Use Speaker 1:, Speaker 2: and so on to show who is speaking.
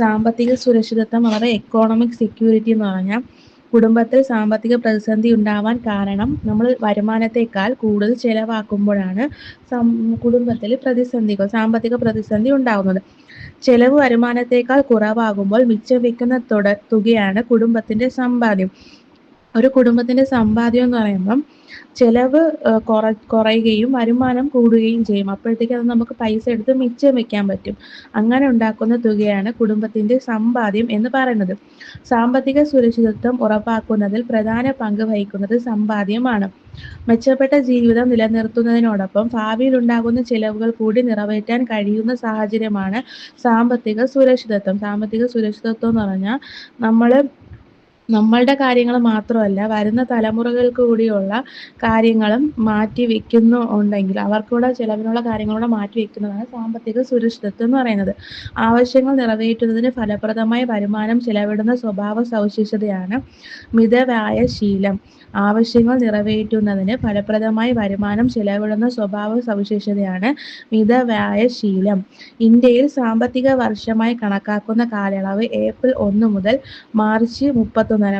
Speaker 1: സാമ്പത്തിക സുരക്ഷിതത്വം അഥവാ എക്കോണമിക് സെക്യൂരിറ്റി എന്ന് പറഞ്ഞാൽ കുടുംബത്തിൽ സാമ്പത്തിക പ്രതിസന്ധി ഉണ്ടാവാൻ കാരണം നമ്മൾ വരുമാനത്തെക്കാൾ കൂടുതൽ ചെലവാക്കുമ്പോഴാണ് കുടുംബത്തിൽ പ്രതിസന്ധികൾ സാമ്പത്തിക പ്രതിസന്ധി ഉണ്ടാകുന്നത് ചെലവ് വരുമാനത്തേക്കാൾ കുറവാകുമ്പോൾ മിച്ചം വെക്കുന്ന തുകയാണ് കുടുംബത്തിന്റെ സമ്പാദ്യം. ഒരു കുടുംബത്തിന്റെ സമ്പാദ്യം എന്ന് പറയുമ്പം ചെലവ് കുറ കുറയുകയും വരുമാനം കൂടുകയും ചെയ്യും. അപ്പോഴത്തേക്ക് അത് നമുക്ക് പൈസ എടുത്ത് മിച്ചം വെക്കാൻ പറ്റും. അങ്ങനെ ഉണ്ടാക്കുന്ന തുകയാണ് കുടുംബത്തിന്റെ സമ്പാദ്യം എന്ന് പറയുന്നത്. സാമ്പത്തിക സുരക്ഷിതത്വം ഉറപ്പാക്കുന്നതിൽ പ്രധാന പങ്ക് വഹിക്കുന്നത് സമ്പാദ്യമാണ്. മെച്ചപ്പെട്ട ജീവിതം നിലനിർത്തുന്നതിനോടൊപ്പം ഭാവിയിൽ ഉണ്ടാകുന്ന ചിലവുകൾ കൂടി നിറവേറ്റാൻ കഴിയുന്ന സാഹചര്യമാണ് സാമ്പത്തിക സുരക്ഷിതത്വം. സാമ്പത്തിക സുരക്ഷിതത്വം എന്ന് പറഞ്ഞാൽ നമ്മൾ നമ്മളുടെ കാര്യങ്ങൾ മാത്രമല്ല വരുന്ന തലമുറകൾക്ക് കൂടിയുള്ള കാര്യങ്ങളും മാറ്റി വെക്കുന്നു ഉണ്ടെങ്കിൽ അവർക്കൂടെ ചിലവിനുള്ള കാര്യങ്ങളൂടെ മാറ്റി വെക്കുന്നതാണ് സാമ്പത്തിക സുരക്ഷിതത്വം എന്ന് പറയുന്നത്. ആവശ്യങ്ങൾ നിറവേറ്റുന്നതിന് ഫലപ്രദമായ വരുമാനം ചിലവിടുന്ന സ്വഭാവ സവിശേഷതയാണ് മിതവായ ശീലം ആവശ്യങ്ങൾ നിറവേറ്റുന്നതിന് ഫലപ്രദമായി വരുമാനം ചിലവിടുന്ന സ്വഭാവ സവിശേഷതയാണ് മിതവായ ശീലം ഇന്ത്യയിൽ സാമ്പത്തിക വർഷമായി കണക്കാക്കുന്ന കാലയളവ് ഏപ്രിൽ ഒന്ന് മുതൽ മാർച്ച് മുപ്പത്തൊന്ന് tornar